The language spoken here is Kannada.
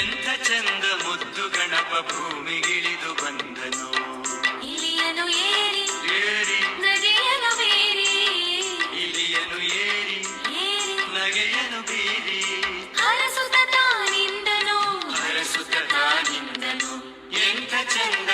ಎಂಥ ಚಂದ ಮುದ್ದು ಗಣಪ ಭೂಮಿಗಿಳಿದು ಬಂದನು. ಇಲಿಯನು ಏರಿ ಏರಿ. ನಗೆಯನು ಬೀರಿ. ಇಲಿಯನು ಏರಿ. ಏರಿ. ನಗೆಯನು ಬೀರಿ. ಹರಸುತ್ತ ತಾನಿಂದನು. ಹರಸುತ್ತ ತಾನಿಂದನು. ಎಂತ ಚಂದ